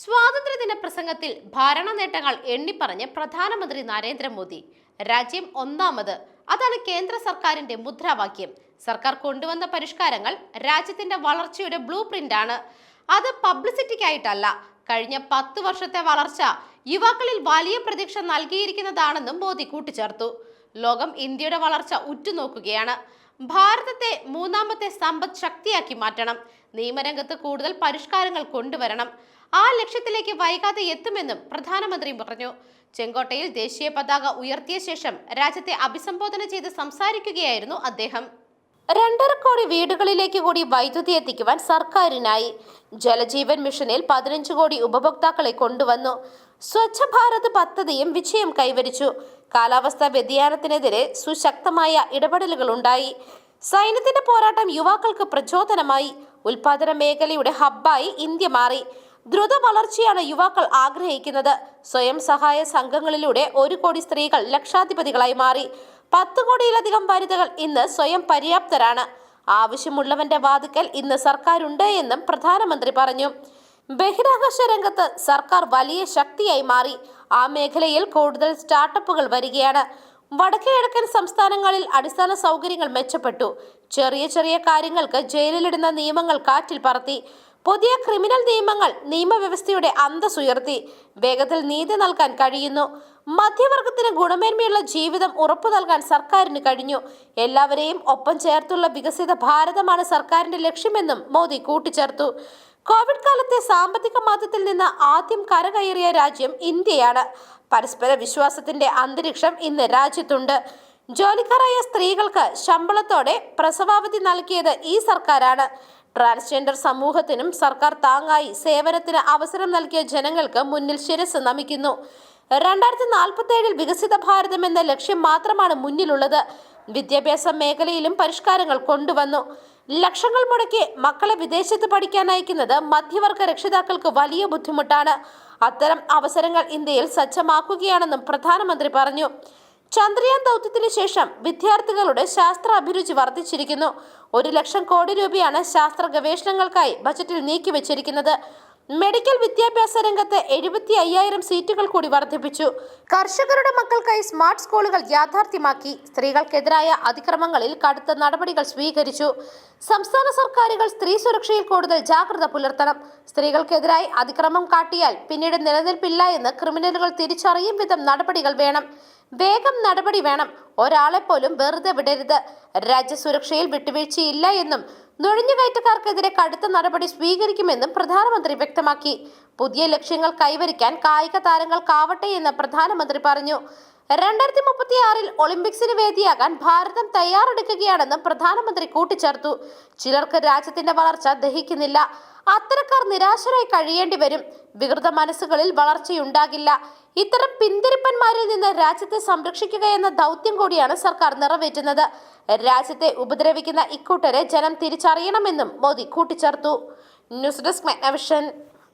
സ്വാതന്ത്ര്യദിന പ്രസംഗത്തിൽ ഭരണ നേട്ടങ്ങൾ എണ്ണിപ്പറഞ്ഞ് പ്രധാനമന്ത്രി നരേന്ദ്രമോദി. രാജ്യം ഒന്നാമത്. അതാണ് കേന്ദ്ര സർക്കാരിന്റെ മുദ്രാവാക്യം. സർക്കാർ കൊണ്ടുവന്ന പരിഷ്കാരങ്ങൾ രാജ്യത്തിന്റെ വളർച്ചയുടെ ബ്ലൂ പ്രിന്റ് ആണ് അത് പബ്ലിസിറ്റിക്കായിട്ടല്ല. കഴിഞ്ഞ പത്ത് വർഷത്തെ വളർച്ച യുവാക്കളിൽ വലിയ പ്രതീക്ഷ നൽകിയിരിക്കുന്നതാണെന്നും മോദി കൂട്ടിച്ചേർത്തു. ലോകം ഇന്ത്യയുടെ വളർച്ച ഉറ്റുനോക്കുകയാണ്. ഭാരതത്തെ മൂന്നാമത്തെ സമ്പദ് ശക്തിയാക്കി മാറ്റണം. നിയമരംഗത്ത് കൂടുതൽ പരിഷ്കാരങ്ങൾ കൊണ്ടുവരണം. ആ ലക്ഷ്യത്തിലേക്ക് വൈകാതെ എത്തുമെന്നും പ്രധാനമന്ത്രി പറഞ്ഞു. ചെങ്കോട്ടയിൽ ദേശീയ പതാക ഉയർത്തിയ ശേഷം രാജ്യത്തെ അഭിസംബോധന ചെയ്ത് സംസാരിക്കുകയായിരുന്നു അദ്ദേഹം. രണ്ടര കോടി വീടുകളിലേക്ക് കൂടി വൈദ്യുതി എത്തിക്കുവാൻ സർക്കാരിനായി ജലജീവൻ മിഷനിൽ പതിനഞ്ച് കോടി ഉപഭോക്താക്കളെ കൊണ്ടുവന്നു. സ്വച്ഛ ഭാരത് പദ്ധതിയും വിജയം കൈവരിച്ചു. കാലാവസ്ഥാ വ്യതിയാനത്തിനെതിരെ സുശക്തമായ ഇടപെടലുകൾ ഉണ്ടായി സൈന്യത്തിന്റെ പോരാട്ടം യുവാക്കൾക്ക് പ്രചോദനമായി. ഉൽപാദന മേഖലയുടെ ഹബ്ബായി ഇന്ത്യ മാറി. ദ്രുത വളർച്ചയാണ് യുവാക്കൾ ആഗ്രഹിക്കുന്നത്. സ്വയം സഹായ സംഘങ്ങളിലൂടെ ഒരു കോടി സ്ത്രീകൾ ലക്ഷാധിപതികളായി മാറി. പത്ത് കോടിയിലധികം വനിതകൾ ഇന്ന് സ്വയം പര്യാപ്തരാണ്. ആവശ്യമുള്ളവന്റെ വാതുക്കൽ ഇന്ന് സർക്കാരുണ്ട് എന്നും പ്രധാനമന്ത്രി പറഞ്ഞു. ബഹിരാകാശ രംഗത്ത് സർക്കാർ വലിയ ശക്തിയായി മാറി. ആ മേഖലയിൽ കൂടുതൽ സ്റ്റാർട്ടപ്പുകൾ വരികയാണ്. വടക്കേ കിഴക്കൻ സംസ്ഥാനങ്ങളിൽ അടിസ്ഥാന സൗകര്യങ്ങൾ മെച്ചപ്പെട്ടു. ചെറിയ ചെറിയ കാര്യങ്ങൾക്ക് ജയിലിലിടുന്ന നിയമങ്ങൾ കാറ്റിൽ പറത്തി. പുതിയ ക്രിമിനൽ നിയമങ്ങൾ നിയമവ്യവസ്ഥയുടെ അന്തസ്സുയർത്തി വേഗത്തിൽ നീതി നൽകാൻ കഴിയുന്നു. മധ്യവർഗത്തിന് ഗുണമേന്മയുള്ള ജീവിതം ഉറപ്പു നൽകാൻ സർക്കാരിന് കഴിഞ്ഞു. എല്ലാവരെയും ഒപ്പം ചേർത്തുള്ള വികസിത ഭാരതമാണ് സർക്കാരിന്റെ ലക്ഷ്യമെന്നും മോദി കൂട്ടിച്ചേർത്തു. കോവിഡ് കാലത്തെ സാമ്പത്തിക മാറ്റത്തിൽ നിന്ന് ആദ്യം കരകയറിയ രാജ്യം ഇന്ത്യയാണ്. പരസ്പര വിശ്വാസത്തിന്റെ അന്തരീക്ഷം ഇന്ന് രാജ്യത്തുണ്ട്. ജോലിക്കാരായ സ്ത്രീകൾക്ക് ശമ്പളത്തോടെ പ്രസവാവധി നൽകിയത് ഈ സർക്കാരാണ്. ട്രാൻസ്ജെൻഡർ സമൂഹത്തിനും സർക്കാർ താങ്ങായി സേവനത്തിന് അവസരം നൽകിയ ജനങ്ങൾക്ക് മുന്നിൽ ശിരസ് നമിക്കുന്നു. രണ്ടായിരത്തി നാൽപ്പത്തി ഏഴിൽ വികസിത ഭാരതം എന്ന ലക്ഷ്യം മാത്രമാണ് മുന്നിലുള്ളത്. വിദ്യാഭ്യാസ മേഖലയിലും പരിഷ്കാരങ്ങൾ കൊണ്ടുവന്നു. ലക്ഷങ്ങൾ മുടക്കി മക്കളെ വിദേശത്ത് പഠിക്കാൻ അയക്കുന്നത് മധ്യവർഗ രക്ഷിതാക്കൾക്ക് വലിയ ബുദ്ധിമുട്ടാണ്. അത്തരം അവസരങ്ങൾ ഇന്ത്യയിൽ സജ്ജമാക്കുകയാണെന്നും പ്രധാനമന്ത്രി പറഞ്ഞു. ചന്ദ്രയാൻ ദൗത്യത്തിന് ശേഷം വിദ്യാർത്ഥികളുടെ ശാസ്ത്ര അഭിരുചി വർദ്ധിച്ചിരിക്കുന്നു. ഒരു ലക്ഷം കോടി രൂപയാണ് ശാസ്ത്ര ഗവേഷണങ്ങൾക്കായി ബജറ്റിൽ നീക്കിവച്ചിരിക്കുന്നത്. മെഡിക്കൽ വിദ്യാഭ്യാസ രംഗത്ത് എഴുപത്തി അയ്യായിരം സീറ്റുകൾ കൂടി വർദ്ധിപ്പിച്ചു. കർഷകരുടെ മക്കൾക്കായി സ്മാർട്ട് സ്കൂളുകൾ യാഥാർത്ഥ്യമാക്കി. സ്ത്രീകൾക്കെതിരായ അതിക്രമങ്ങളിൽ കടുത്ത നടപടികൾ സ്വീകരിച്ചു. സംസ്ഥാന സർക്കാരുകൾ സ്ത്രീ സുരക്ഷയിൽ കൂടുതൽ ജാഗ്രത പുലർത്തണം. സ്ത്രീകൾക്കെതിരായി അതിക്രമം കാട്ടിയാൽ പിന്നീട് നിലനിൽപ്പില്ല എന്ന് ക്രിമിനലുകൾ തിരിച്ചറിയും വിധം നടപടികൾ വേണം. വേഗം നടപടി വേണം. ഒരാളെ പോലും വെറുതെ വിടരുത്. രാജ്യസുരക്ഷയിൽ വിട്ടുവീഴ്ചയില്ല എന്നും നുഴഞ്ഞുകയറ്റക്കാർക്കെതിരെ കടുത്ത നടപടി സ്വീകരിക്കുമെന്നും പ്രധാനമന്ത്രി വ്യക്തമാക്കി. പുതിയ ലക്ഷ്യങ്ങൾ കൈവരിക്കാൻ കായിക താരങ്ങൾക്കാവട്ടെ എന്ന് പ്രധാനമന്ത്രി പറഞ്ഞു. രണ്ടായിരത്തി മുപ്പത്തി ആറിൽ ഒളിമ്പിക്സിന് വേദിയാകാൻ ഭാരതം തയ്യാറെടുക്കുകയാണെന്നും പ്രധാനമന്ത്രി കൂട്ടിച്ചേർത്തു. ചിലർക്ക് രാജ്യത്തിന്റെ വളർച്ച ദഹിക്കുന്നില്ല. അത്തരക്കാർ നിരാശരായി കഴിയേണ്ടി വരും. വികൃത മനസ്സുകളിൽ വളർച്ചയുണ്ടാകില്ല. ഇത്തരം പിന്തിരിപ്പന്മാരിൽ നിന്ന് രാജ്യത്തെ സംരക്ഷിക്കുക എന്ന ദൗത്യം കൂടിയാണ് സർക്കാർ നിറവേറ്റുന്നത്. രാജ്യത്തെ ഉപദ്രവിക്കുന്ന ഇക്കൂട്ടരെ ജനം തിരിച്ചറിയണമെന്നും മോദി കൂട്ടിച്ചേർത്തു. News desk മെഗ്നവിഷൻ.